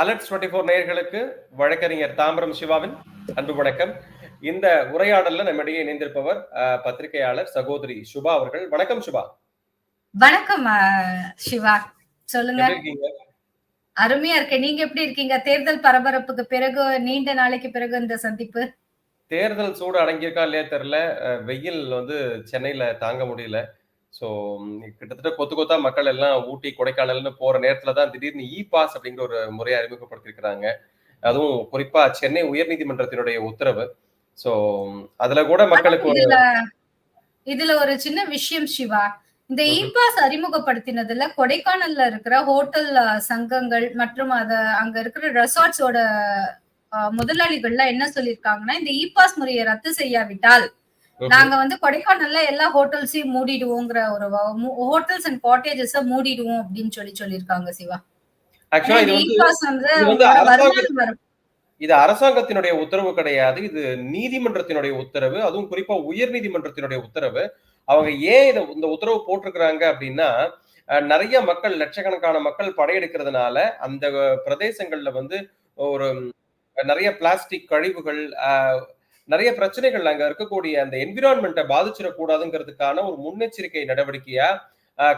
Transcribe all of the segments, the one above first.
Alerts twenty four நேயர்களுக்கு வழக்கறிஞர் தாம்பரம் சிவாவின் அன்பு வணக்கம். இந்த உரையாடல்ல நம்மிடையே இணைந்திருப்பவர் பத்திரிகையாளர் சகோதரி சுபா அவர்கள். வணக்கம் சுபா. வணக்கம் சிவா. சொல்லுங்க. அருமையா இருக்கேன். நீங்க எப்படி இருக்கீங்க? தேர்தல் பரபரப்புக்கு பிறகு நீண்ட நாளைக்கு பிறகு இந்த சந்திப்பு? தேர்தல் சூடு அடங்கியிருக்கா இல்லையா தெரியல. வெயில் வந்து சென்னையில தாங்க முடியல. ஸோ கிட்டத்தட்ட கொத்து கொத்தா மக்கள் எல்லாம் ஊட்டி கொடைக்கானல்னு போற நேரத்துல தான் திடீர்னு இ பாஸ் அப்படிங்கிற ஒரு முறையை அறிமுகப்படுத்தியிருக்கிறாங்க அதுவும் குறிப்பா சென்னை உயர்நீதிமன்றத்தினுடைய உத்தரவு ஸோ அதுல கூட மக்களுக்கு இதுல ஒரு சின்ன விஷயம் சிவா இந்த இ. பாஸ் அறிமுகப்படுத்தினதுல கொடைக்கானல்ல இருக்கிற ஹோட்டல் சங்கங்கள் மற்றும் அத அங்க இருக்கிற ரெசார்ட்ஸோட முதலாளிகள்லாம் என்ன சொல்லியிருக்காங்கன்னா இந்த இ பாஸ் முறையை ரத்து செய்யாவிட்டால். நாங்க வந்து கொடைக்கானல்ல எல்லா ஹோட்டல்ஸையும் மூடிடுவோங்கிற ஒரு ஹோட்டல்ஸ் அண்ட் காட்டேஜஸ் மூடிடுவோம் அப்படின்னு சொல்லி சொல்லியிருக்காங்க சிவா. இது அரசாங்கத்தினுடைய உத்தரவு கிடையாது. இது நீதிமன்றத்தினுடைய உத்தரவு. அதுவும் குறிப்பா உயர் நீதிமன்றத்தினுடைய உத்தரவு. அவங்க ஏன் இதை இந்த உத்தரவு போட்டிருக்கிறாங்க அப்படின்னா நிறைய மக்கள் லட்சக்கணக்கான மக்கள் படையெடுக்கிறதுனால அந்த பிரதேசங்கள்ல வந்து ஒரு நிறைய பிளாஸ்டிக் கழிவுகள் நிறைய பிரச்சனைகள் அங்க இருக்கக்கூடிய அந்த என்விரான்மெண்ட்டை பாதிச்சிடக்கூடாதுங்கிறதுக்கான ஒரு முன்னெச்சரிக்கை நடவடிக்கையா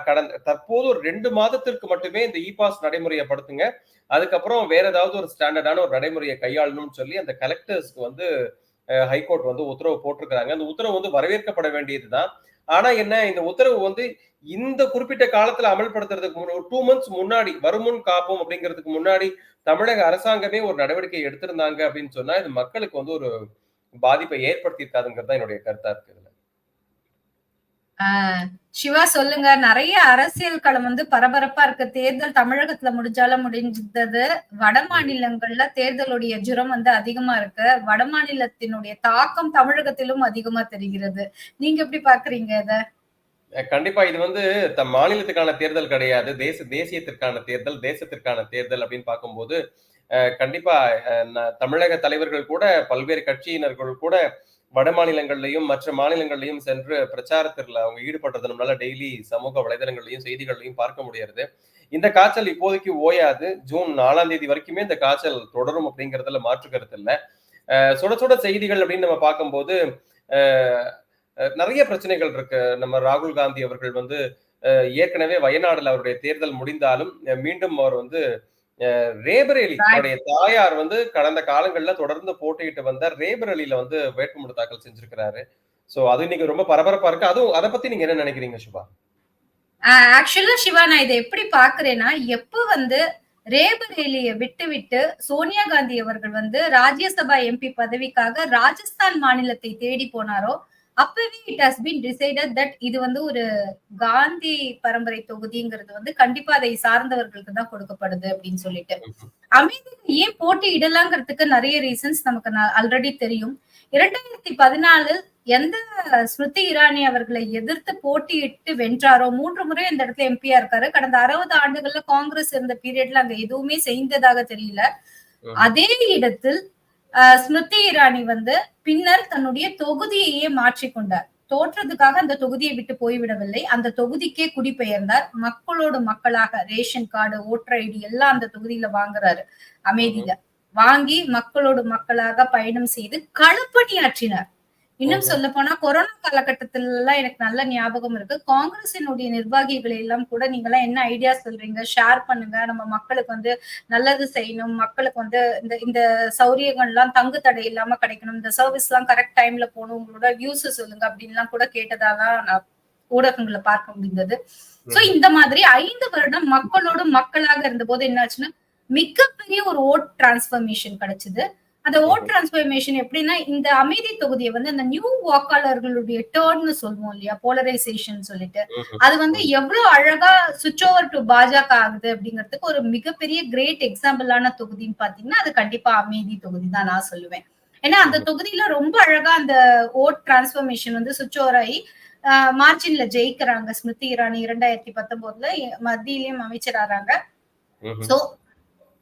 கடந்த தற்போது ஒரு ரெண்டு மாதத்திற்கு மட்டுமே இந்த இ பாஸ் நடைமுறையப்படுத்துங்க அதுக்கப்புறம் வேற ஏதாவது ஒரு ஸ்டாண்டர்டான ஒரு நடைமுறையை கையாளணும்னு சொல்லி அந்த கலெக்டர்ஸ்க்கு வந்து ஹைகோர்ட் வந்து உத்தரவு போட்டிருக்கிறாங்க. அந்த உத்தரவு வந்து வரவேற்கப்பட வேண்டியதுதான். ஆனா என்ன இந்த உத்தரவு வந்து இந்த குறிப்பிட்ட காலத்துல அமல்படுத்துறதுக்கு முன்ன- ஒரு டூ மந்த்ஸ் முன்னாடி வருமுன் காப்போம் அப்படிங்கிறதுக்கு முன்னாடி தமிழக அரசாங்கமே ஒரு நடவடிக்கை எடுத்திருந்தாங்க அப்படின்னு சொன்னா இது மக்களுக்கு வந்து ஒரு பாதிப்பை ஏற்படுத்தியிருக்காதுங்கிறது தான் என்னுடைய கருத்தா இருக்கு இதுல. சிவா சொல்லுங்க. நிறைய அரசியல் களம் வந்து பரபரப்பா இருக்கு. தேர்தல் தமிழகத்துல முடிஞ்சாலும் முடிஞ்சது. வட மாநிலங்கள்ல தேர்தலுடைய ஜுரம் வந்து அதிகமா இருக்கு. வட மாநிலத்தினுடைய தாக்கம் தமிழகத்திலும் அதிகமா தெரிகிறது. நீங்க எப்படி பாக்குறீங்க இத? கண்டிப்பா இது வந்து மாநிலத்துக்கான தேர்தல் கிடையாது. தேச தேசியத்திற்கான தேர்தல் தேசத்திற்கான தேர்தல் அப்படின்னு பார்க்கும்போது கண்டிப்பா ந- தமிழக தலைவர்கள் கூட பல்வேறு கட்சியினர்கள் கூட வட மாநிலங்கள்லையும் மற்ற மாநிலங்கள்லையும் சென்று பிரச்சாரத்தில் அவங்க ஈடுபடுறது நம்மளால டெய்லி சமூக வலைதளங்கள்லையும் செய்திகள்லையும் பார்க்க முடியாது இந்த காய்ச்சல் இப்போதைக்கு ஓயாது. ஜூன் நாலாம் தேதி வரைக்குமே இந்த காய்ச்சல் தொடரும் அப்படிங்கறதுல மாற்று கருத்து இல்லை. சுட சுட செய்திகள் அப்படின்னு நம்ம பார்க்கும்போது நிறைய பிரச்சனைகள் இருக்கு. நம்ம ராகுல் காந்தி அவர்கள் வந்து ஏற்கனவே வயநாடுல அவருடைய தேர்தல் முடிந்தாலும் மீண்டும் அவர் வந்து ரேபரேலி அவருடைய தாயார் வந்து கடந்த காலங்கள்ல தொடர்ந்து போட்டியிட்டு வந்த ரேபரேலியில வந்து வேட்புமனு தாக்கல் செஞ்சிருக்கிறாரு. சோ அது இன்னைக்கு ரொம்ப பரபரப்பா இருக்கு. அதுவும் அதை பத்தி நீங்க என்ன நினைக்கிறீங்க சுபா ஆக்சுவலா சிவா நான் இதை எப்படி பாக்குறேன்னா எப்ப வந்து ரேபரேலியை விட்டு விட்டு சோனியா காந்தி அவர்கள் வந்து ராஜ்யசபா எம்பி பதவிக்காக ராஜஸ்தான் மாநிலத்தை தேடி போனாரோ அப்பவே it has been decided that இது வந்து ஒரு காந்தி பரம்பரை தொகுதிங்கிறது வந்து கண்டிப்பா அதை சார்ந்தவர்களுக்கு தான் கொடுக்கப்படுது அப்படின்னு சொல்லிட்டு. அமைதிக்கு ஏன் போட்டி இடலாங்கிறதுக்கு நிறைய ரீசன்ஸ் நமக்கு ஆல்ரெடி தெரியும். இரண்டாயிரத்தி பதினாலில் எந்த ஸ்மிருதி இரானி அவர்களை எதிர்த்து போட்டியிட்டு வென்றாரோ மூன்று முறை இந்த இடத்துல எம்பியா இருக்காரு. கடந்த அறுபது ஆண்டுகள்ல காங்கிரஸ் இருந்த பீரியட்ல அங்க எதுவுமே செய்ததாக தெரியல. அதே இடத்தில் ஸ்மிருதி இரானி வந்து பின்னர் தன்னுடைய தொகுதியையே மாற்றிக்கொண்டார் தோற்றதுக்காக அந்த தொகுதியை விட்டு போய்விடவில்லை. அந்த தொகுதிக்கே குடிபெயர்ந்தார். மக்களோடு மக்களாக ரேஷன் கார்டு ஓட்டர் ஐடி எல்லாம் அந்த தொகுதியில வாங்குறாரு அமைதியில. வாங்கி மக்களோடு மக்களாக பயணம் செய்து களப்பணியாற்றினார். இன்னும். சொல்ல போனா கொரோனா காலகட்டத்துல எல்லாம் எனக்கு நல்ல ஞாபகம் இருக்கு. காங்கிரசினுடைய நிர்வாகிகளை எல்லாம் கூட நீங்க எல்லாம் என்ன ஐடியா சொல்றீங்க? ஷேர் பண்ணுங்க. நம்ம மக்களுக்கு வந்து நல்லது செய்யணும். மக்களுக்கு வந்து இந்த இந்த சௌரியங்கள் எல்லாம் தங்கு தடை இல்லாம கிடைக்கணும். இந்த சர்வீஸ் எல்லாம் கரெக்ட் டைம்ல போகணும். உங்களோட வியூஸ் சொல்லுங்க அப்படின்லாம் கூட கேட்டதாலாம் நான் ஊடகங்களை பார்க்க முடிந்தது. சோ இந்த மாதிரி ஐந்து வருடம் மக்களோடு மக்களாக இருந்தபோது என்னாச்சுன்னா மிகப்பெரிய ஒரு ஓட் டிரான்ஸ்பர்மேஷன் கிடைச்சது. அந்த ஓட் டிரான்ஸ்பர்மேஷன் எப்படின்னா இந்த அமைதி தொகுதியை வந்து அந்த நியூ வாக்காளர்களுடைய டேர்ன்னு சொல்லுவோம் இல்லையா போலரைசேஷன் சொல்லிட்டு. அது வந்து எவ்வளவு அழகா சுவிச் ஓவர் டு பாஜக ஆகுது அப்படிங்கிறதுக்கு ஒரு மிகப்பெரிய கிரேட் எக்ஸாம்பிளான தொகுதின்னு பாத்தீங்கன்னா அது கண்டிப்பா அமைதி தொகுதி தான் நான் சொல்லுவேன். ஏன்னா அந்த தொகுதியில ரொம்ப அழகா அந்த ஓட் டிரான்ஸ்பர்மேஷன் வந்து சுவிச் ஓவர் ஆகி மார்ஜின்ல ஜெயிக்கிறாங்க. ஸ்மிருதி இரானி இரண்டாயிரத்தி பத்தொன்பதுல மத்தியிலயும் அமைச்சராறாங்க. சோ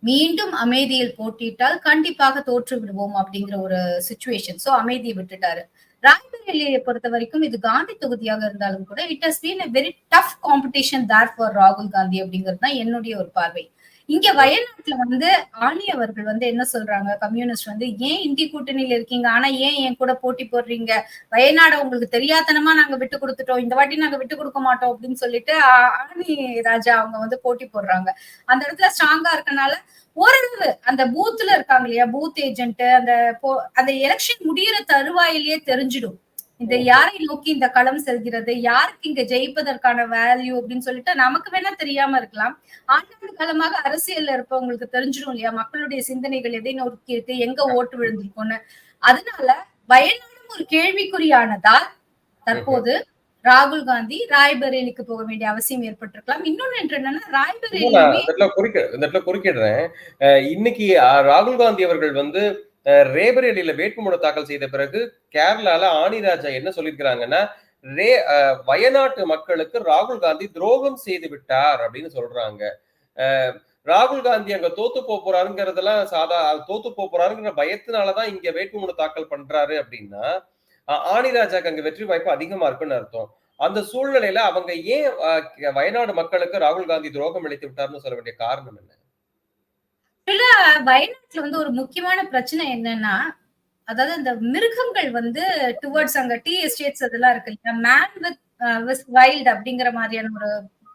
மீண்டும் அமைதியில் போட்டியிட்டால் கண்டிப்பாக தோற்று விடுவோம் அப்படிங்கிற ஒரு சுச்சுவேஷன் சோ அமைதியை விட்டுட்டாரு. ராய்பரேலியை பொறுத்த வரைக்கும் இது காந்தி தொகுதியாக இருந்தாலும் கூட it has been very tough competition there for ராகுல் காந்தி அப்படிங்கிறது தான் என்னுடைய ஒரு பார்வை. இங்க வயநாட்டுல வந்து ஆணி அவர்கள் வந்து என்ன சொல்றாங்க? கம்யூனிஸ்ட் வந்து ஏன் இந்தி கூட்டணியில இருக்கீங்க? ஆனா ஏன் என் கூட போட்டி போடுறீங்க? வயநாடு உங்களுக்கு தெரியாதனமா நாங்க விட்டு கொடுத்துட்டோம். இந்த வாட்டி நாங்க விட்டு கொடுக்க மாட்டோம் அப்படின்னு சொல்லிட்டு ஆனி ஆணி ராஜா அவங்க வந்து போட்டி போடுறாங்க. அந்த இடத்துல ஸ்ட்ராங்கா இருக்கனால ஓரளவு அந்த பூத்ல இருக்காங்க இல்லையா? பூத் ஏஜென்ட் அந்த போ- அந்த எலெக்ஷன் முடியிற தருவாயிலேயே தெரிஞ்சிடும். இந்த யாரை நோக்கி இந்த களம் செல்கிறது? யாருக்கு இங்க ஜெயிப்பதற்கான வேல்யூ அப்படின்னு சொல்லிட்டு நமக்கு வேணா தெரியாம இருக்கலாம். ஆண்டாண்டு காலமாக அரசியல்ல இருப்பவங்களுக்கு தெரிஞ்சிடும் இல்லையா? மக்களுடைய சிந்தனைகள் எதை நோக்கி இருக்கு? எங்க ஓட்டு விழுந்திருக்கும்னு. அதனால வயநாடும் ஒரு கேள்விக்குறியானதால் தற்போது ராகுல் காந்தி ராய்பரேலிக்கு போக வேண்டிய அவசியம் ஏற்பட்டிருக்கலாம். இன்னொன்னு என்று என்னன்னா இடத்துல குறுக்கிடுறேன். இன்னைக்கு ராகுல் காந்தி அவர்கள் வந்து அஹ், ரேபரேலியில வேட்புமனு தாக்கல் செய்த பிறகு கேரளால ஆணிராஜா என்ன சொல்லியிருக்கிறாங்கன்னா ரே வயநாட்டு மக்களுக்கு ராகுல் காந்தி துரோகம் செய்து விட்டார் அப்படின்னு சொல்றாங்க. அஹ், ராகுல் காந்தி அங்க தோத்து போப் போறாருங்கிறதெல்லாம் சாதா தோத்து போறாருங்கிற பயத்தினாலதான் இங்க வேட்புமனு தாக்கல் பண்றாரு அப்படின்னா ஆணிராஜாக்கு அங்க வெற்றி வாய்ப்பு அதிகமா இருக்குன்னு அர்த்தம். அந்த சூழ்நிலையில அவங்க ஏன் வயநாடு மக்களுக்கு ராகுல் காந்தி துரோகம் அளித்து விட்டார்னு சொல்ல வேண்டிய காரணம் என்ன? வயநாட்டுல வந்து ஒரு முக்கியமான பிரச்சனை என்னன்னா அதாவது இந்த மிருகங்கள் வந்து டுவர்ட்ஸ் அங்க டீ எஸ்டேட்ஸ் அதெல்லாம் இருக்கு இல்லையா? மேன் வித் வித் வைல்ட் அப்படிங்கிற மாதிரியான ஒரு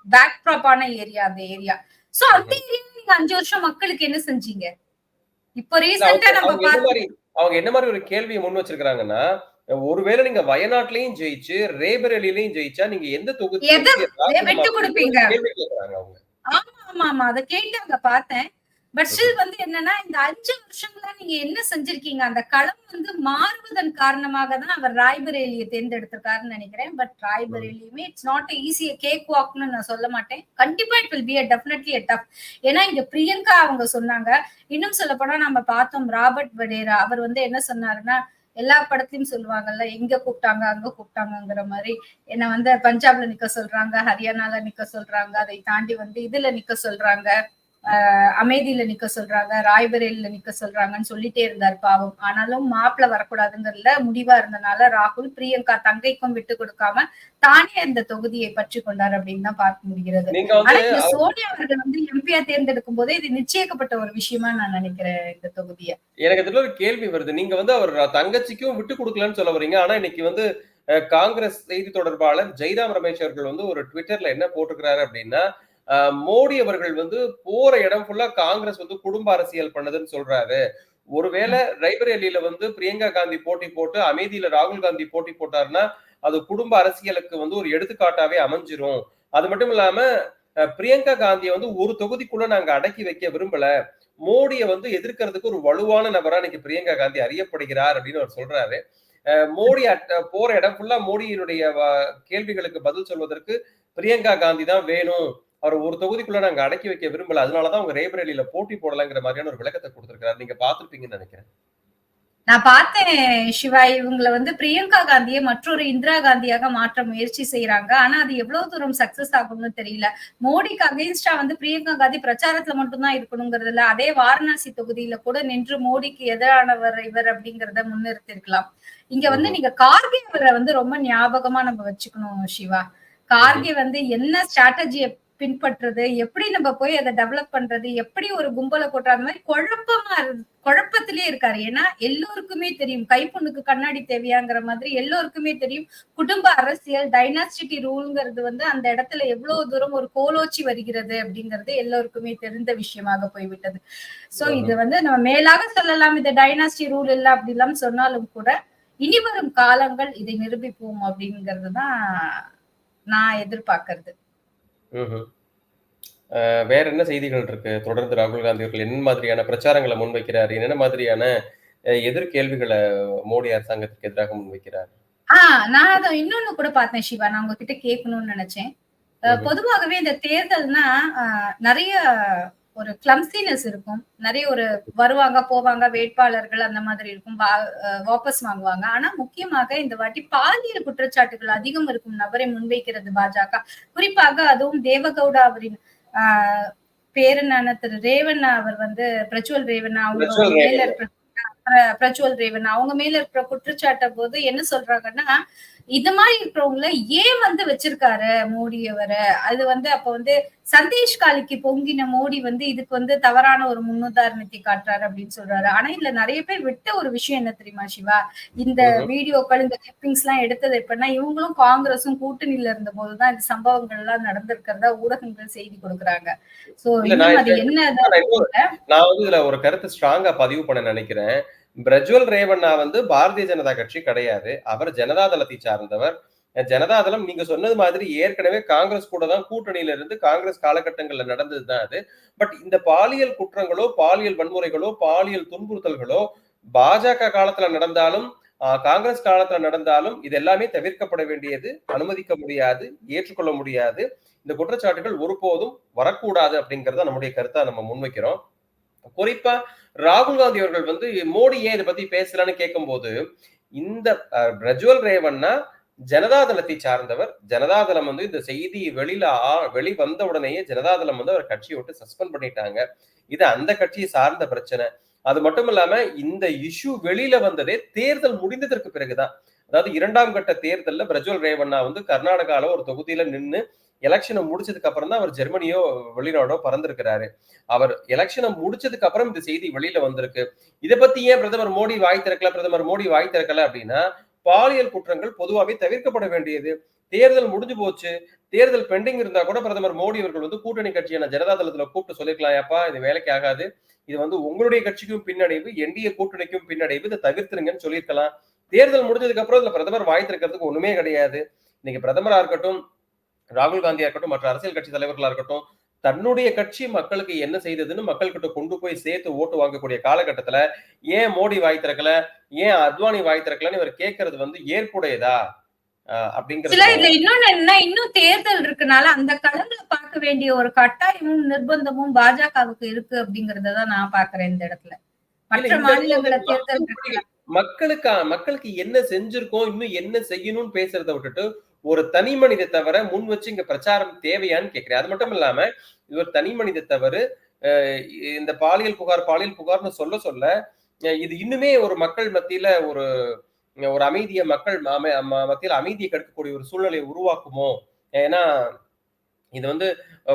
பேக் ப்ராப்பான ஏரியா அந்த ஏரியா சோ அந்த ஏரியா நீங்க அஞ்சு வருஷம் மக்களுக்கு என்ன செஞ்சீங்க? இப்போ ரீசெண்டா நம்ம அவங்க என்ன பார்த்து மாதிரி அவங்க என்ன மாதிரி ஒரு கேள்வியை முன் வச்சிருக்காங்கன்னா ஒருவேளை நீங்க வயநாட்டிலையும் ஜெயிச்சு ரேபரேலிலையும் ஜெயிச்சா நீங்க எந்த தொகுதி விட்டு கொடுப்பீங்க? அவங்க. ஆமா ஆமா. அதை கேட்டு அங்க பார்த்தேன். பட் ஸ்டில் வந்து என்னன்னா இந்த அஞ்சு வருஷங்களா நீங்க என்ன செஞ்சிருக்கீங்க? அந்த களம் வந்து மாறுவதன் காரணமாக தான் அவர் ராய்பரேலியை தேர்ந்தெடுத்திருக்காருன்னு நினைக்கிறேன். பட் ராய்பரேலியுமே இட்ஸ் நாட் ஈஸி கேக் வாக்னு நான் சொல்ல மாட்டேன். கண்டிப்பா it will be uh definitely uh tough ஏன்னா இங்க பிரியங்கா அவங்க சொன்னாங்க. இன்னும் சொல்ல போனா நம்ம பார்த்தோம் ராபர்ட் வடேரா. அவர் வந்து என்ன சொன்னாருன்னா எல்லா படத்தையும் சொல்லுவாங்கல்ல எங்க கூப்பிட்டாங்க அங்க கூப்பிட்டாங்கங்கிற மாதிரி. என்ன வந்து பஞ்சாப்ல நிக்க சொல்றாங்க ஹரியானால நிக்க சொல்றாங்க அதை தாண்டி வந்து இதுல நிக்க சொல்றாங்க. அமேதியில நிக்க சொல்றாங்க ராய்பரேலில நிக்க சொல்றாங்கன்னு சொல்லிட்டே இருந்தார் பாவம். ஆனாலும் மாப்பிள்ள வரக்கூடாதுங்கிறதுல முடிவா இருந்தனால ராகுல் பிரியங்கா தங்கைக்கும் விட்டு கொடுக்காம தானே அந்த தொகுதியை பற்றி கொண்டார் அப்படின்னு தான் பார்க்க முடிகிறது. ஆனா இந்த சோனியா அவர்கள் வந்து எம்பியா தேர்ந்தெடுக்கும் போதே இது நிச்சயிக்கப்பட்ட ஒரு விஷயமா நான் நினைக்கிறேன் இந்த தொகுதியை. எனக்கு இதுல ஒரு கேள்வி வருது. நீங்க வந்து அவர் தங்கச்சிக்கும் விட்டு கொடுக்கலன்னு சொல்ல வரீங்க. ஆனா இன்னைக்கு வந்து காங்கிரஸ் செய்தி தொடர்பாளர் ஜெய்ராம் ரமேஷ் அவர்கள் வந்து ஒரு ட்விட்டர்ல என்ன போட்டிருக்கிறாரு அப்படின்னா மோடி அவர்கள் வந்து போற இடம் ஃபுல்லா காங்கிரஸ் வந்து குடும்ப அரசியல் பண்ணுதுன்னு சொல்றாரு. ஒருவேளை ரைபரேலியில வந்து பிரியங்கா காந்தி போட்டி போட்டு அமேதியில ராகுல் காந்தி போட்டி போட்டாருன்னா அது குடும்ப அரசியலுக்கு வந்து ஒரு எடுத்துக்காட்டாவே அமைஞ்சிரும். அது மட்டும் இல்லாம பிரியங்கா காந்தியை வந்து ஒரு தொகுதிக்குள்ள நாங்க அடக்கி வைக்க விரும்பல. மோடியை வந்து எதிர்க்கிறதுக்கு ஒரு வலுவான நபரா இன்னைக்கு பிரியங்கா காந்தி அறியப்படுகிறார் அப்படின்னு அவர் சொல்றாரு. மோடி போற இடம் ஃபுல்லா மோடியினுடைய கேள்விகளுக்கு பதில் சொல்வதற்கு பிரியங்கா காந்தி தான் வேணும். அவர் ஒரு தொகுதிக்குள்ள நாங்க அடக்கி வைக்க விரும்பல. அதனாலதான் அவங்க ரேபரேலியில போட்டி போடலாங்கிற மாதிரியான ஒரு விளக்கத்தை கொடுத்திருக்காரு நீங்க பாத்துருப்பீங்கன்னு நினைக்கிறேன். நான் பார்த்தேன் சிவா இவங்களை வந்து பிரியங்கா காந்தியை மற்றொரு இந்திரா காந்தியாக மாற்ற முயற்சி செய்யறாங்க ஆனா அது எவ்வளவு தூரம் சக்சஸ் ஆகும்னு தெரியல. மோடிக்கு அகைன்ஸ்டா வந்து பிரியங்கா காந்தி பிரச்சாரத்துல மட்டும்தான் இருக்கணுங்கிறதுல அதே வாரணாசி தொகுதியில கூட நின்று மோடிக்கு எதிரானவர் இவர் அப்படிங்கறத முன்னிறுத்தி இருக்கலாம் இங்க வந்து நீங்க கார்கே அவரை வந்து ரொம்ப ஞாபகமா நம்ம வச்சுக்கணும் சிவா. கார்கே வந்து என்ன ஸ்ட்ராட்டஜியை பின்பற்றுறது எப்படி நம்ம போய் அதை டெவலப் பண்றது எப்படி ஒரு கும்பலை கூட்டுற அந்த மாதிரி குழப்பமா இரு- குழப்பத்திலே இருக்காரு. ஏன்னா எல்லோருக்குமே தெரியும் கைப்புண்ணுக்கு கண்ணாடி தேவையாங்கிற மாதிரி எல்லோருக்குமே தெரியும் குடும்ப அரசியல் டைனாஸ்டிட்டி ரூல்ங்கிறது வந்து அந்த இடத்துல எவ்வளவு தூரம் ஒரு கோலோச்சி வருகிறது அப்படிங்கிறது எல்லோருக்குமே தெரிந்த விஷயமாக போய்விட்டது. சோ இது வந்து நம்ம மேலாக சொல்லலாம் இது டைனாஸ்டி ரூல் இல்ல அப்படி எல்லாம் சொன்னாலும் கூட இனி வரும் காலங்கள் இதை நிரூபிப்போம் அப்படிங்கிறது தான் நான் எதிர்பார்க்கறது. ம்ஹும். வேற என்ன செய்திகள் இருக்கு? தொடர்ந்து ராகுல் காந்தி அவர்கள் என்ன மாதிரியான பிரச்சாரங்களை முன்வைக்கிறார்? என்னென்ன மாதிரியான எதிர்கேள்விகளை மோடி அரசாங்கத்துக்கு எதிராக முன்வைக்கிறார்? ஆஹ் நான் அதை இன்னொன்னு கூட பார்த்தேன் சிவா நான் உங்ககிட்ட கேட்கணும்னு நினைச்சேன். ம்ஹும். பொதுவாகவே இந்த தேர்தல்னா நிறைய ஒரு கிளம்சினஸ் இருக்கும். நிறைய ஒரு வருவாங்க போவாங்க வேட்பாளர்கள் அந்த மாதிரி இருக்கும். வாபஸ் வாங்குவாங்க. ஆனா முக்கியமாக இந்த வாட்டி பாலியல் குற்றச்சாட்டுகள் அதிகம் இருக்கும் நபரை முன்வைக்கிறது பாஜக. குறிப்பாக அதுவும் தேவகவுடா அவரின் ஆஹ் பேரனான திரு ரேவண்ணா அவர் வந்து பிரச்சுவல் ரேவண்ணா அவங்க மேல. இருக்கிற பிர- பிரச்சுவல் ரேவண்ணா அவங்க மேல இருக்கிற குற்றச்சாட்டை போது என்ன சொல்றாங்கன்னா இது மாதிரி இருக்கிறவங்கள ஏன் வந்து வச்சிருக்காரு மோடி அவரை? அது வந்து அப்ப வந்து சந்தேஷ் காலிக்கு பொங்கின மோடி வந்து இதுக்கு வந்து தவறான ஒரு முன்னுதாரணத்தை காட்டுறாரு அப்படின்னு சொல்றாரு. ஆனா இதுல நிறைய பேர் விட்ட ஒரு விஷயம் என்ன தெரியுமா சிவா? இந்த. வீடியோக்கள் இந்த கிளிப்பிங்ஸ் எல்லாம் எடுத்தது எப்படின்னா இவங்களும் காங்கிரஸும் கூட்டணியில இருந்த போதுதான் இந்த சம்பவங்கள் எல்லாம் நடந்திருக்கிறதா ஊடகங்கள் செய்தி கொடுக்குறாங்க. சோ அது என்ன நான் வந்து இதுல ஒரு கருத்து ஸ்ட்ராங்கா பதிவு பண்ண நினைக்கிறேன். பிரஜ்வல் ரேவண்ணா வந்து பாரதிய ஜனதா கட்சி கிடையாது. அவர் ஜனதாதளத்தை சார்ந்தவர். ஜனதாதளம் நீங்க சொன்னது மாதிரி ஏற்கனவே காங்கிரஸ் கூட தான் கூட்டணியில இருந்து காங்கிரஸ் காலகட்டங்கள்ல நடந்தது தான் அது. பட் இந்த பாலியல் குற்றங்களோ பாலியல் வன்முறைகளோ பாலியல் துன்புறுத்தல்களோ பாஜக காலத்துல நடந்தாலும் ஆஹ், காங்கிரஸ் காலத்துல நடந்தாலும் இது எல்லாமே தவிர்க்கப்பட வேண்டியது அனுமதிக்க முடியாது ஏற்றுக்கொள்ள முடியாது. இந்த குற்றச்சாட்டுகள் ஒருபோதும் வரக்கூடாது அப்படிங்கறத நம்முடைய கருத்தா நம்ம முன்வைக்கிறோம். குறிப்பா ராகுல் காந்தி அவர்கள் வந்து மோடி ஏன் இதை பத்தி பேசலான்னு கேட்கும்போது இந்த பிரஜ்வல் ரேவன்னா ஜனதாதளத்தை சார்ந்தவர் ஜனதாதளம் வந்து இந்த செய்தி வெளியில வெளி வந்த உடனேயே ஜனதாதளம் வந்து அவர் கட்சியை விட்டு சஸ்பெண்ட் பண்ணிட்டாங்க. இது அந்த கட்சியை சார்ந்த பிரச்சனை. அது மட்டும் இல்லாம இந்த இஷ்யூ வெளியில வந்ததே தேர்தல் முடிந்ததற்கு பிறகுதான். அதாவது இரண்டாம் கட்ட தேர்தல்ல பிரஜ்வல் ரேவண்ணா வந்து கர்நாடகால ஒரு தொகுதியில நின்னு எலெக்ஷனை முடிச்சதுக்கு அப்புறம் தான் அவர் ஜெர்மனியோ வெளிநாடோ பறந்திருக்கிறாரு. அவர் எலெக்ஷனை முடிச்சதுக்கு அப்புறம் இந்த செய்தி வெளியில வந்திருக்கு. இதை பத்தி ஏன் பிரதமர் மோடி வாய் திறக்கல பிரதமர் மோடி வாய் திறக்கல அப்படின்னா பாலியல் குற்றங்கள் பொதுவாகவே தவிர்க்கப்பட வேண்டியது. தேர்தல் முடிஞ்சு போச்சு. தேர்தல் பெண்டிங் இருந்தா கூட பிரதமர் மோடி அவர்கள் வந்து கூட்டணி கட்சியான ஜனதாதளத்துல கூப்பிட்டு சொல்லிருக்கலாம் ஏப்பா இது வேலைக்கு ஆகாது. இது வந்து உங்களுடைய கட்சிக்கும் பின்னடைவு என்டிஏ கூட்டணிக்கும் பின்னடைவு இதை தவிர்த்துருங்கன்னு சொல்லியிருக்கலாம். தேர்தல் முடிஞ்சதுக்கு அப்புறம் இதுல பிரதமர் வாய் திறக்கிறதுக்கு ஒண்ணுமே கிடையாது. இன்னைக்கு பிரதமரா இருக்கட்டும் ராகுல் காந்தியா இருக்கட்டும் மற்ற அரசியல் கட்சி தலைவர்களா இருக்கட்டும் தன்னுடைய கட்சி மக்களுக்கு என்ன செய்ததுன்னு மக்கள்கிட்ட கொண்டு போய் சேர்த்து ஓட்டு வாங்கக்கூடிய காலகட்டத்துல ஏன் மோடி வாய் திறக்கல? ஏன் அத்வானி வாய் திறக்கலன்னு இவர் கேட்கறது வந்து ஏற்புடையதா? சில அப்படிங்கிறது இதுல இன்னொன்னு என்ன? இன்னும் தேர்தல் இருக்கனால அந்த களங்களை பார்க்க வேண்டிய ஒரு கட்டாயமும் நிர்பந்தமும் பாஜகவுக்கு இருக்கு அப்படிங்கறத நான் பாக்குறேன் இந்த இடத்துல. மற்ற மாநிலங்கள தேர்தல் இருக்கு மக்களுக்கு மக்களுக்கு என்ன செஞ்சிருக்கோம் இன்னும் என்ன செய்யணும்னு பேசுறதை விட்டுட்டு ஒரு தனி மனித தவிர முன் வச்சு இங்க பிரச்சாரம் தேவையான்னு கேட்கிறேன் அது மட்டும் இல்லாம இது ஒரு தனி மனித தவறு இந்த பாலியல் புகார் பாலியல் புகார்னு சொல்ல சொல்ல இது இன்னுமே ஒரு மக்கள் மத்தியில ஒரு ஒரு அமைதியை மக்கள் ம- மத்தியில அமைதியை கெடுக்கக்கூடிய ஒரு சூழ்நிலையை உருவாக்குமோ? ஏன்னா இது வந்து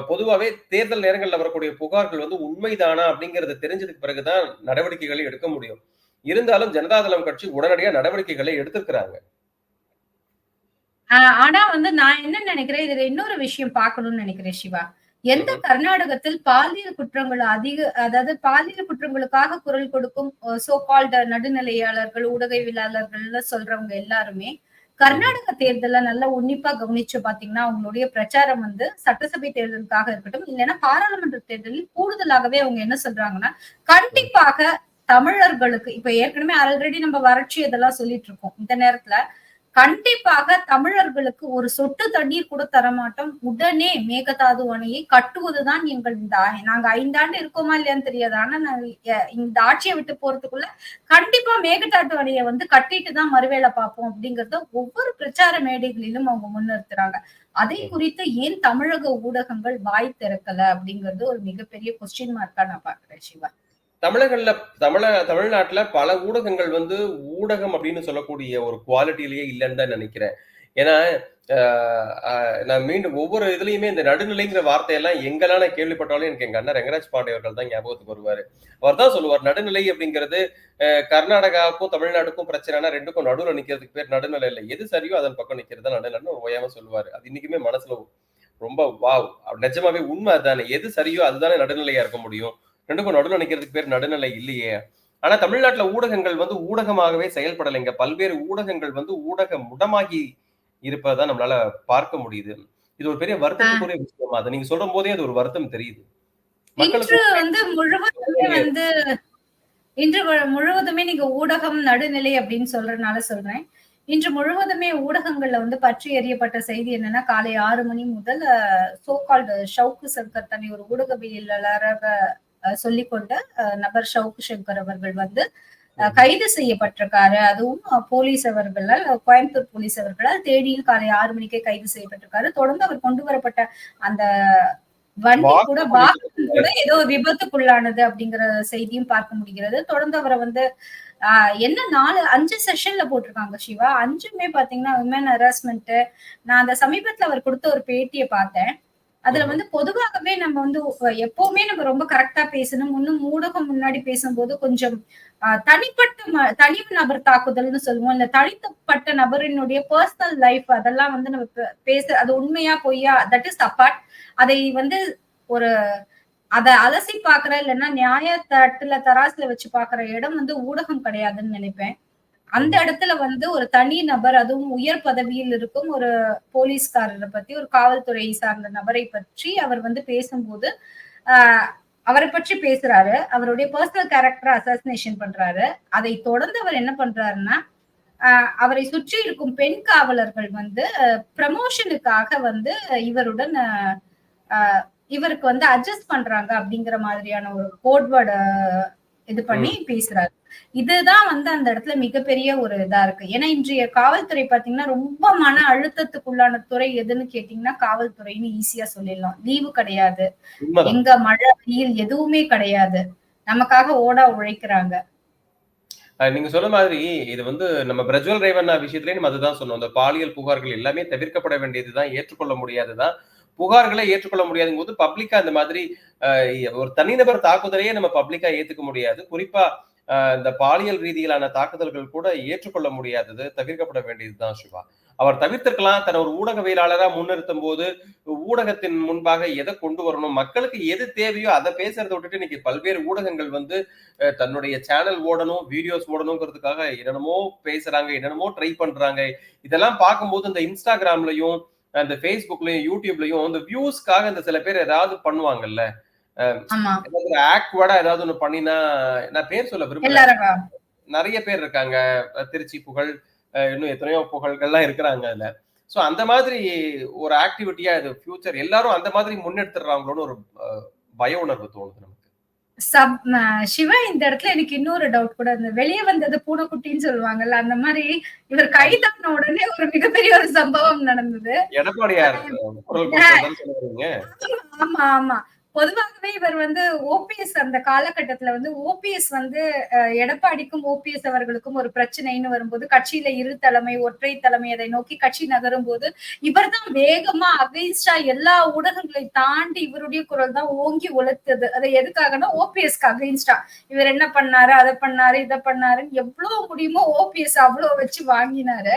பொதுவாகவே பொதுவாவே தேர்தல் நேரங்களில் வரக்கூடிய புகார்கள் வந்து உண்மைதானா அப்படிங்கறது தெரிஞ்சதுக்கு பிறகுதான் நடவடிக்கைகளை எடுக்க முடியும். இருந்தாலும் ஜனதாதளம் கட்சி உடனடியா நடவடிக்கைகளை எடுத்திருக்கிறாங்க. ஆனா வந்து நான் என்ன நினைக்கிறேன் இதுல இன்னொரு விஷயம் பார்க்கணும்னு நினைக்கிறேன் சிவா எந்த கர்நாடகத்தில் பாலியல் குற்றங்கள் அதிக அதாவது பாலியல் குற்றங்களுக்காக குரல் கொடுக்கும் சோ கால்டு நடுநிலையாளர்கள் ஊடகவியலாளர்கள்னு சொல்றவங்க எல்லாருமே கர்நாடக தேர்தல நல்லா உன்னிப்பா கவனிச்சு பாத்தீங்கன்னா அவங்களுடைய பிரச்சாரம் வந்து சட்டசபை தேர்தலுக்காக இருக்கட்டும் இல்லைன்னா பாராளுமன்ற தேர்தலில் கூடுதலாகவே அவங்க என்ன சொல்றாங்கன்னா கண்டிப்பாக தமிழர்களுக்கு இப்ப ஏற்கனவே ஆல்ரெடி நம்ம வறட்சி இதெல்லாம் சொல்லிட்டு இருக்கோம். இந்த நேரத்துல கண்டிப்பாக தமிழர்களுக்கு ஒரு சொட்டு தண்ணீர் கூட தரமாட்டோம். உடனே மேகதாது அணையை கட்டுவதுதான் எங்கள் இந்த நாங்க ஐந்தாண்டு இருக்கோமா இல்லையான்னு தெரியாது. ஆனா இந்த ஆட்சியை விட்டு போறதுக்குள்ள கண்டிப்பா மேகதாது அணையை வந்து கட்டிட்டு தான் மறுவேளை பார்ப்போம் அப்படிங்கறத ஒவ்வொரு பிரச்சார மேடைகளிலும் அவங்க முன்னிறுத்துறாங்க. அதை குறித்து ஏன் தமிழக ஊடகங்கள் வாய் திறக்கல அப்படிங்கிறது ஒரு மிகப்பெரிய கொஸ்டின் மார்க்கா நான் பாக்குறேன் சிவா. தமிழகல்ல தமிழ தமிழ்நாட்டுல பல ஊடகங்கள் வந்து ஊடகம் அப்படின்னு சொல்லக்கூடிய ஒரு குவாலிட்டியிலேயே இல்லைன்னு தான் நினைக்கிறேன். ஏன்னா நான் மீண்டும் ஒவ்வொரு இதுலயுமே இந்த நடுநிலைங்கிற வார்த்தையெல்லாம் எங்கெல்லாம் கேள்விப்பட்டாலும் எனக்கு எங்க அண்ணன் ரங்கராஜ் பாண்டே அவர்கள் தான் ஞாபகத்துக்கு வருவாரு. அவர் தான் சொல்லுவார் நடுநிலை அப்படிங்கிறது கர்நாடகாவுக்கும் தமிழ்நாடுக்கும் பிரச்சனைனா ரெண்டுக்கும் நடுவில் நிக்கிறதுக்கு பேர் நடுநிலை இல்லை. எது சரியோ அதன் பக்கம் நிக்கிறது தான் நடுநிலைன்னு ஒரு ஓயாம சொல்லுவாரு. அது இன்னைக்குமே மனசுல ரொம்ப வாவ்! நிஜமாவே உண்மை அதுதானே. எது சரியோ அதுதானே நடுநிலையா இருக்க முடியும். ரெண்டுக்கும் நடுவில் நிக்கிறதுக்கு பேர் நடுநிலை இல்லையே. ஆனா தமிழ்நாட்டுல ஊடகங்கள் வந்து ஊடகமாகவே செயல்படலைங்க. பல்வேறு ஊடகங்கள் வந்து ஊடக முடமாகி இருப்பதான் நம்மளால பார்க்க முடியுது. இது ஒரு பெரிய வருத்தத்துக்குரிய விஷயம். அதை நீங்க சொல்லும் போதே அது ஒரு வருத்தம் தெரியுது. வந்து முழுவதுமே வந்து இன்று முழுவதுமே நீங்க ஊடகம் நடுநிலை அப்படின்னு சொல்றதுனால சொல்றேன். இன்று முழுவதுமே ஊடகங்கள்ல வந்து பற்றி எறியப்பட்ட செய்தி என்னன்னா காலை ஆறு மணி முதல் சோகால்டு ஷவுக்கு சங்கர் தன்னை ஒரு ஊடகவியலாளராக சொல்லிக்கொண்ட நபர் ஷவுக்கு சங்கர் அவர்கள் வந்து கைது செய்யப்பட்டிருக்காரு. அதுவும் போலீஸ் அவர்களால் கோயம்புத்தூர் போலீஸ் அவர்களால் தேடியில் காலை ஆறு மணிக்கே கைது செய்யப்பட்டிருக்காரு. தொடர்ந்து அவர் கொண்டு வரப்பட்ட அந்த வண்டி கூட வாகனம் கூட ஏதோ விபத்துக்குள்ளானது அப்படிங்கிற செய்தியும் பார்க்க முடிகிறது. தொடர்ந்து அவரை வந்து ஆஹ் என்ன நாலு அஞ்சு செஷன்ல போட்டிருக்காங்க சிவா. அஞ்சுமே பாத்தீங்கன்னா விமன் ஹராஸ்மெண்ட் நான் அந்த சமீபத்துல அவர் கொடுத்த ஒரு பேட்டியை பார்த்தேன். அதுல. வந்து பொதுவாகவே நம்ம வந்து எப்பவுமே நம்ம ரொம்ப கரெக்ட்டா பேசணும். இன்னும் ஊடகம் முன்னாடி பேசும்போது கொஞ்சம் தனிப்பட்ட தனி நபர் தாக்குதல்னு சொல்லுவோம். இல்ல தனித்தப்பட்ட நபரினுடைய பெர்சனல் லைஃப் அதெல்லாம் வந்து நம்ம பேச அது உண்மையா, பொய்யா தட் இஸ் அபார்ட். அதை வந்து ஒரு அத அலசி பார்க்கிற இல்லன்னா நியாய தட்டுல தராசுல வச்சு பார்க்கிற இடம் வந்து ஊடகம் கிடையாதுன்னு நினைப்பேன். அந்த. இடத்துல வந்து ஒரு தனி நபர் அதுவும் உயர் பதவியில் இருக்கும் ஒரு போலீஸ்காரர பத்தி, ஒரு காவல்துறை சார்ந்த நபரை பற்றி அவர் வந்து பேசும்போது, அ அவரைப் பற்றி பேசுறாரு. அவருடைய பெர்சனல் கேரக்டர அசாசினேஷன் பண்றாரு. அதைத் தொடர்ந்து அவர் என்ன பண்றாருன்னா, அ அவரை சுற்றி இருக்கும் பெண் காவலர்கள் வந்து ப்ரமோஷனுக்காக வந்து இவருடன் அ இவருக்கு வந்து அட்ஜஸ்ட் பண்றாங்க அப்படிங்கிற மாதிரியான ஒரு கோட் வேர்ட இது பண்ணி. பேசுறாரு. இதுதான் வந்து அந்த இடத்துல மிகப்பெரிய ஒரு இதா இருக்கு. ஏன்னா இன்றைய காவல்துறை பார்த்தீங்கன்னா, ரொம்ப மன அழுத்தத்துக்குள்ளான துறை எதுன்னு கேட்டீங்கன்னா, காவல்துறைன்னு ஈஸியா சொல்லிடலாம். லீவு கிடையாது. எங்க மழை, வெயில் எதுவுமே கிடையாது. நமக்காக ஓடா உழைக்கிறாங்க. நீங்க சொன்ன மாதிரி இது வந்து நம்ம பிரஜ்வல் ரேவண்ணா விஷயத்திலயும் நம்ம அதுதான் சொன்னோம். அந்த பாலியல் புகார்கள் எல்லாமே தவிர்க்கப்பட வேண்டியது தான். ஏற்றுக்கொள்ள முடியாது தான். புகார்களே ஏற்றுக்கொள்ள முடியாதுங்கும்போது பப்ளிக்கா இந்த மாதிரி ஒரு தனிநபர் தாக்குதலையே நம்ம பப்ளிக்கா ஏத்துக்க முடியாது. குறிப்பா இந்த பாலியல் ரீதியிலான தாக்குதல்கள் கூட ஏற்றுக்கொள்ள முடியாதது. தவிர்க்கப்பட வேண்டியது தான் சிவா. அவர் தவிர்த்திருக்கலாம். தன்னை ஒரு ஊடகவியலாளரா முன்னிறுத்தும்போது, ஊடகத்தின் முன்பாக எதை கொண்டு வரணும், மக்களுக்கு எது தேவையோ அதை பேசுறத விட்டுட்டு இன்னைக்கு பல்வேறு ஊடகங்கள் வந்து தன்னுடைய சேனல் ஓடணும், வீடியோஸ் ஓடணுங்கிறதுக்காக என்னென்னமோ பேசுறாங்க, என்னென்னமோ ட்ரை பண்றாங்க. இதெல்லாம் பார்க்கும்போது இந்த இன்ஸ்டாகிராம்லயும் அந்த Facebookலயும், யூடியூப்லயும் இந்த வியூஸ்க்காக இந்த சில பேர் ஏதாவது பண்ணுவாங்கல்ல. ஆக்வர்டா ஏதாவது ஒண்ணு பண்ணினா நான் பேர் சொல்ல விரும்பல. நெறைய பேர் இருக்காங்க. திருச்சி புகழ், இன்னும் எத்தனையோ புகழ்கள்லாம் இருக்கிறாங்க அதுல. சோ அந்த மாதிரி ஒரு ஆக்டிவிட்டியா இது ஃபியூச்சர் எல்லாரும் அந்த மாதிரி முன்னெடுத்துடுறாங்களோன்னு ஒரு பய உணர்வு தோணுது நமக்கு. சப் சிவா இந்த இடத்துல எனக்கு இன்னொரு டவுட் கூட இந்த வெளிய வந்தது பூனைக்குட்டின்னு சொல்லுவாங்கல்ல. அந்த மாரி இவர் கைதான உடனே ஒரு மிகப்பெரிய ஒரு சம்பவம் நடந்தது. ஆமா, ஆமா. பொதுவாகவே இவர் வந்து ஓபிஎஸ் அந்த காலகட்டத்துல வந்து ஓபிஎஸ் வந்து எடப்பாடிக்கும், ஓபிஎஸ் அவர்களுக்கும் ஒரு பிரச்சனைன்னு வரும்போது, கட்சியில இரு தலைமை, ஒற்றை தலைமை அதை நோக்கி கட்சி நகரும்போது, இவர் தான் வேகமா அகைன்ஸ்டா எல்லா ஊடகங்களை தாண்டி இவருடைய குரல் தான் ஓங்கி ஒலித்தது. அதை எதுக்காகன்னா, ஓபிஎஸ்க்கு அகைன்ஸ்டா. இவர் என்ன பண்ணாரு, அத பண்ணாரு, இதை பண்ணாருன்னு எவ்வளவு முடியுமோ ஓபிஎஸ் அவ்வளவு வச்சு வாங்கினாரு.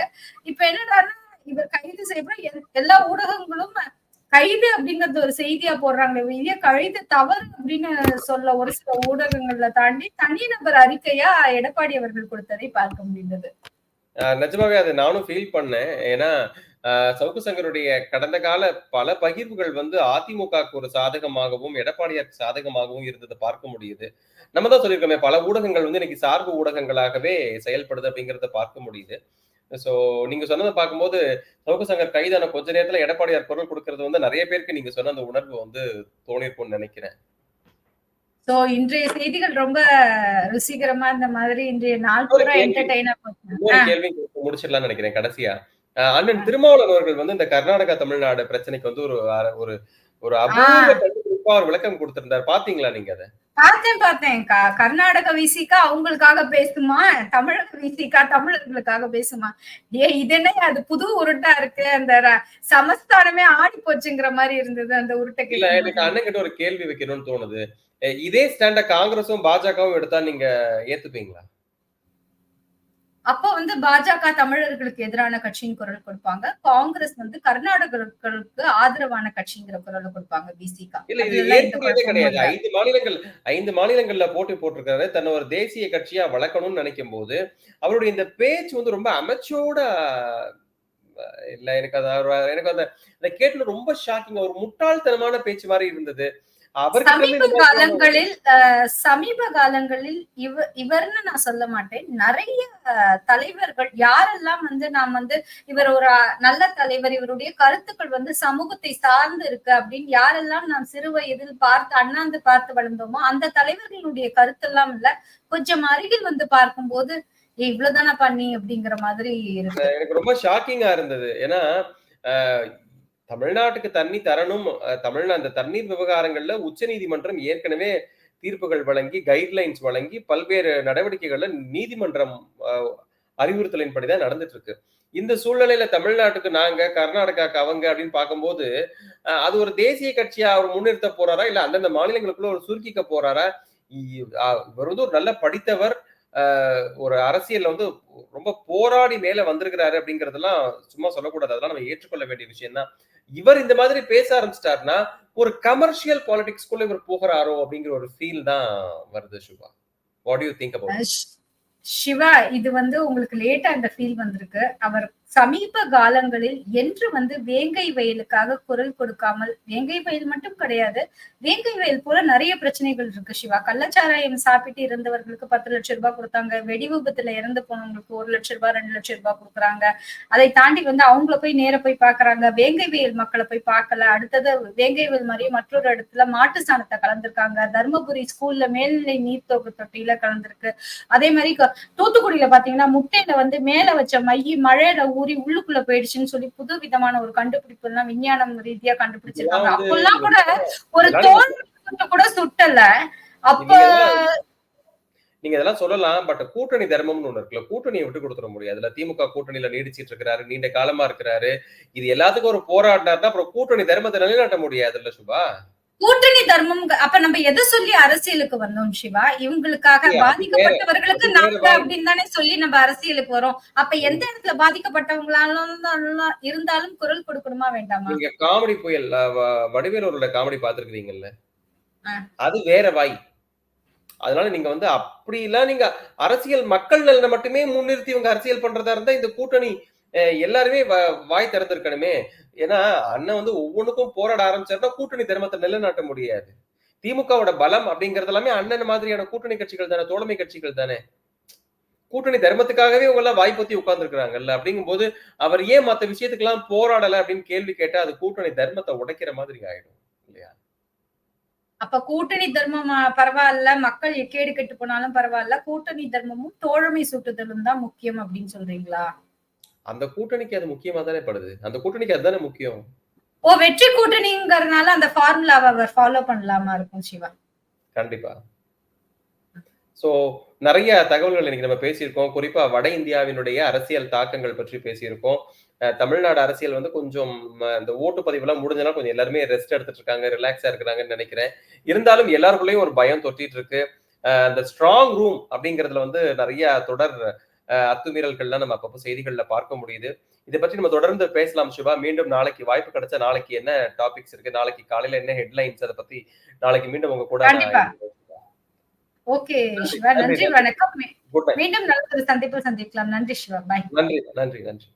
இப்ப என்னடான்னா, இவர் கைது செய்யப்பட எல்லா ஊடகங்களும் கைது அப்படிங்கறது ஒரு செய்தியா போடுறாங்களே வெளிய கைது தவறு அப்படின்னு சொல்ல ஒரு சில ஊடகங்கள்ல தாண்டி, தனிநபர் அறிக்கையா எடப்பாடி அவர்கள் கொடுத்ததை பார்க்க முடிந்தது. நிஜமாவே அதை நானும் ஃபீல் பண்ணேன். ஏன்னா, சவுக்கு சங்கருடைய கடந்த கால பல பகிர்வுகள் வந்து அதிமுகவுக்கு ஒரு சாதகமாகவும், எடப்பாடியாருக்கு சாதகமாகவும் இருந்ததை பார்க்க முடியுது. நம்ம தான் சொல்லியிருக்கோமே, பல ஊடகங்கள் வந்து இன்னைக்கு சார்பு ஊடகங்களாகவே செயல்படுது அப்படிங்கிறத பார்க்க முடியுது. சோ நீங்க சொன்னத பார்க்கும்போது, சவுக்கு சங்கர் கைதான கொஞ்ச நேரத்துல எடப்பாடியார் குரல் குடுக்கிறது வந்து நெறைய பேருக்கு நீங்க சொன்ன அந்த உணர்வு வந்து தோணியிருக்கும்னு நெனைக்கிறேன். சோ இன்றைய செய்திகள் ரொம்ப ருசிகரமா இருந்த மாதிரி இன்றைய நாள் பூரா என்டர்டெயினா. கேள்வி முடிச்சிடலாம்னு நெனைக்கிறேன் கடைசியா. அண்ணன் திருமாவளவன் அவர்கள் வந்து இந்த கர்நாடகா, தமிழ்நாடு பிரச்சனைக்கு வந்து ஒரு ஒரு ஒரு. அபூர்வ கண்டுபிடிப்பா ஒரு விளக்கம் குடுத்திருந்தார். பார்த்தீங்களா நீங்க அத? பார்த்தேன், பார்த்தேன். கர்நாடக விசிக அவங்களுக்காக பேசுமா? தமிழக விசிக தமிழர்களுக்காக பேசுமா? ஏய் இது என்னய்யா அது புது உருட்டா இருக்கு. அந்த சமஸ்தானமே ஆடி போச்சுங்கிற மாரி இருந்தது அந்த உருட்ட இல்ல எனக்கு. அண்ணன் ஒரு கேள்வி வைக்கணும்னு தோணுது. இதே ஸ்டாண்ட காங்கிரஸும், பாஜகவும் எடுத்தா நீங்க ஏத்துப்பீங்களா? அப்ப வந்து பாஜக தமிழர்களுக்கு எதிரான கட்சின்னு குரல் கொடுப்பாங்க. காங்கிரஸ் வந்து கர்நாடகர்களுக்கு ஆதரவான கட்சிங்கிற குரல கொடுப்பாங்க விசிக. இல்ல இது ஏற்புடையதே கிடையாது. 5 மாநிலங்கள் 5 மாநிலங்கள்ல போட்டி போட்டிருக்காரு. தன்னை ஒரு தேசிய கட்சியா வளர்க்கணும்னு நினைக்கும்போது, அவருடைய இந்த பேச்சு வந்து ரொம்ப அமெச்சூர்டா இல்ல எனக்கு அது எனக்கு அந்த அத கேட்டது ரொம்ப ஷாக்கிங்கா ஒரு முட்டாள்தனமான பேச்சு மாரி இருந்தது. சமீப காலங்களில் சமீப காலங்களில் இவ இவர்ன்னு நான் சொல்ல மாட்டேன். நெறைய தலைவர்கள் யாரெல்லாம் வந்து நாம் வந்து இவர் ஒரு நல்ல தலைவர், இவருடைய கருத்துக்கள் வந்து சமூகத்தை சார்ந்து இருக்கு அப்படின்னு யாரெல்லாம் நாம் சிறு வயதில் பார்த்து அண்ணாந்து பார்த்து வளர்ந்தோமோ, அந்த தலைவர்களுடைய கருத்தெல்லாம் இல்ல. கொஞ்சம் அருகில் வந்து பார்க்கும்போது, ஏய் இவ்வளவுதானப்பா நீ அப்படிங்கிற மாதிரி இருக்கு. எனக்கு ரொம்ப ஷாக்கிங்கா இருந்தது. ஏன்னா, தமிழ்நாட்டுக்கு தண்ணி தரணும். அ தமிழ் அந்த தண்ணீர் விவகாரங்கள்ல உச்சநீதிமன்றம் ஏற்கனவே தீர்ப்புகள் வழங்கி, கைட்லைன்ஸ் வழங்கி, பல்வேறு நடவடிக்கைகள்ல நீதிமன்றம் அறிவுறுத்தலின்படி தான் நடந்துட்டு இருக்கு இந்த சூழ்நிலையில தமிழ்நாட்டுக்கு நாங்க கர்நாடகாக்கு அவங்க அப்படின்னு பார்க்கும்போது அது ஒரு தேசிய கட்சியா அவர் முன்னிறுத்த போறாரா? இல்ல அந்தந்த மாநிலங்களுக்குள்ள ஒரு சுருக்கிக்க போறாரா? இ- இவர் வந்து ஒரு நல்ல படித்தவர் ஒரு அரசியல்ல வந்து ரொம்ப போராடி மேல வந்திருக்கிறாரு அப்படிங்கறதெல்லாம் சும்மா சொல்லக்கூடாது. அதெல்லாம் நம்ம ஏற்றுக்கொள்ள வேண்டிய விஷயம் தான் இவர் இந்த மாதிரி பேச ஆரம்பிச்சிட்டாருன்னா ஒரு கமர்ஷியல் பாலிடிக்ஸ்குள்ள இவர் போகிறாரோ அப்படிங்கிற ஒரு ஃபீல் தான் வருது Shiva what you think about Shiva இது வந்து உங்களுக்கு லேட்டா இந்த ஃபீல் வந்திருக்கு. அவர் சமீப காலங்களில் என்று வந்து வேங்கை வயலுக்காக குரல் கொடுக்காமல் வேங்கை வயல் மட்டும் கிடையாது வேங்கை வயல் போல நிறைய பிரச்சனைகள் இருக்கு சிவா. கள்ளச்சாராயம் சாப்பிட்டு இருந்தவர்களுக்கு பத்து லட்சம் ரூபாய் கொடுத்தாங்க. வெடி விபத்துல இறந்து போனவங்களுக்கு ஒரு லட்சம் ரூபாய் ரெண்டு லட்சம் ரூபாய் கொடுக்குறாங்க. அதை தாண்டி வந்து அவங்கள போய் நேர போய் பாக்குறாங்க வேங்கை வயல் மக்களை போய் பார்க்கல. அடுத்தது வேங்கை வயல் மாதிரியே மற்றொரு இடத்துல மாட்டு சாணத்தை கலந்திருக்காங்க. தர்மபுரி ஸ்கூல்ல மேல்நிலை நீர்த்தோக்கு தொட்டியில கலந்திருக்கு. அதே மாதிரி தூத்துக்குடியில பாத்தீங்கன்னா முட்டையில வந்து மேல வச்ச மைய மழையில ஊறி உள்ளுக்குள்ள போயிடுச்சுன்னு சொல்லி புது விதமான ஒரு கண்டுபிடிப்பு எல்லாம் விஞ்ஞானம் ரீதியா கண்டுபிடிச்சிருக்காங்க. அப்பெல்லாம் கூட ஒரு தோல் கூட சுட்டல. அப்ப நீங்க இதெல்லாம் சொல்லலாம் பட் கூட்டணி தர்மம்னு ஒண்ணு இருக்குல்ல. கூட்டணியை விட்டு கொடுத்துட முடியாது. அதுல திமுக கூட்டணியில நீடிச்சிட்டு இருக்கிறாரு நீண்ட காலமா இருக்கிறாரு. இது எல்லாத்துக்கும் ஒரு போராடினாருன்னா அப்புறம் கூட்டணி தர்மத்தை நிலைநாட்ட முடியாது இல்ல சுபா? கூட்டணி தர்மம் அப்ப நம்ம எதை சொல்லி அரசியலுக்கு வந்தோம் சிவா? இவங்களுக்காக பாதிக்கப்பட்டவர்களுக்கு நாங்க. அப்படின்னு தானே சொல்லி நம்ம அரசியலுக்கு வரோம். அப்ப எந்த இடத்துல பாதிக்கப்பட்டவங்களாலும் இருந்தாலும் குரல் கொடுக்கணுமா வேண்டாமா? நீங்க காமெடி புயல் அஹ், வ- வடிவேலூரோட காமெடி பாத்துருக்கீங்கல்ல. அது வேற வாய். அதனால நீங்க வந்து அப்படிலாம் நீங்க அரசியல் மக்கள் நலனை மட்டுமே முன்னிறுத்தி இவங்க அரசியல் பண்றதா இருந்தா இந்த கூட்டணி எல்லாருமே வாய் திறந்திருக்கணுமே. ஏன்னா அண்ணன் வந்து ஒவ்வொன்றுக்கும் போராட ஆரம்பிச்சாருன்னா கூட்டணி தர்மத்தை நிலைநாட்ட முடியாது. திமுகவோட பலம் அப்படிங்கறது எல்லாமே அண்ணன் மாதிரியான கூட்டணி கட்சிகள் தானே தோழமை கட்சிகள் தானே. கூட்டணி தர்மத்துக்காகவே இவங்க எல்லாம் வாய் பத்தி உட்கார்ந்துருக்காங்கல்ல அப்படிங்கும்போது அவர் ஏன் மத்த விஷயத்துக்கெல்லாம் போராடல அப்படின்னு கேள்வி கேட்டா அது கூட்டணி தர்மத்தை உடைக்கிற மாதிரி ஆயிடும் இல்லையா? அப்ப கூட்டணி தர்மம் பரவாயில்ல மக்கள் எக்கேடு கெட்டு போனாலும் பரவாயில்ல கூட்டணி தர்மமும் தோழமை சுட்டுதலும் தான் முக்கியம் அப்படின்னு சொல்றீங்களா? அந்த கூட்டணிக்கு அது முக்கியமா தானே படுது? அந்த கூட்டணிக்கு அதுதானே முக்கியம்? ஓ வெற்றி கூட்டணிங்கிறதுனால அந்த ஃபார்முலாவை அவர் ஃபாலோ பண்ணலாமா இருக்கும் சிவா? கண்டிப்பா. சோ நிறைய தகவல்கள் இன்னைக்கு நம்ம பேசியிருக்கோம். குறிப்பா வட இந்தியாவினுடைய அரசியல் தாக்கங்கள் பற்றி பேசியிருக்கோம். தமிழ்நாடு அரசியல் வந்து கொஞ்சம் இந்த ஓட்டு பதிவுலாம் முடிஞ்சனா கொஞ்சம் எல்லாருமே ரெஸ்ட் எடுத்துட்டு இருக்காங்க ரிலாக்ஸா இருக்கிறாங்கன்னு நினைக்கிறேன். இருந்தாலும் எல்லாருக்குள்ளேயும் ஒரு பயம் தொட்டிட்டு இருக்கு. அந்த ஸ்ட்ராங் ரூம் அப்படிங்கறதுல வந்து நிறைய தொடர் அத்துமீறல்கள்லாம் நம்ம அப்பப்போ செய்திகள்ல பார்க்க முடியுது. இதை பற்றி நம்ம தொடர்ந்து பேசலாம் சிவா. மீண்டும் நாளைக்கு வாய்ப்பு கிடைச்சா நாளைக்கு என்ன டாபிக்ஸ் இருக்கு? நாளைக்கு காலையில என்ன ஹெட்லைன்ஸ் அதை பத்தி நாளைக்கு மீண்டும் உங்க கூட. ஓகே சிவா. நன்றி. வணக்கம். மீண்டும் நல்ல ஒரு சந்திப்பில் சந்திக்கலாம். நன்றி சிவா. பாய் நன்றி. நன்றி. நன்றி.